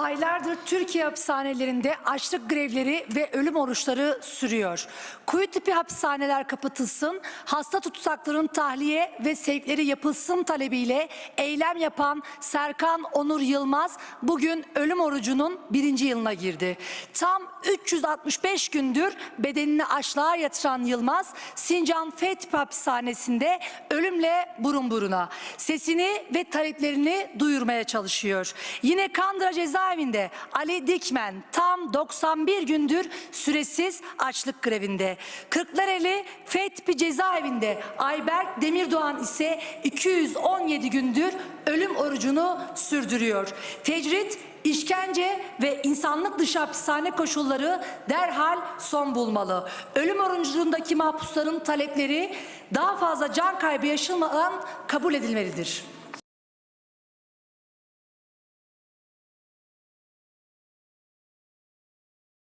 Aylardır Türkiye hapishanelerinde açlık grevleri ve ölüm oruçları sürüyor. Kuyu tipi hapishaneler kapatılsın, hasta tutsakların tahliye ve sevkleri yapılsın talebiyle eylem yapan Serkan Onur Yılmaz bugün ölüm orucunun birinci yılına girdi. Tam 365 gündür bedenini açlığa yatıran Yılmaz, Sincan Fethiye Hapishanesi'nde ölümle burun buruna. Sesini ve taleplerini duyurmaya çalışıyor. Yine Kandıra cezaevinde Ali Dikmen tam 91 gündür süresiz açlık grevinde. Kırklareli Fethiye cezaevinde Ayberk Demirdoğan ise 217 gündür ölüm orucunu sürdürüyor. Tecrit İşkence ve insanlık dışı hapishane koşulları derhal son bulmalı. Ölüm orucundaki mahpusların talepleri daha fazla can kaybı yaşanmadan kabul edilmelidir.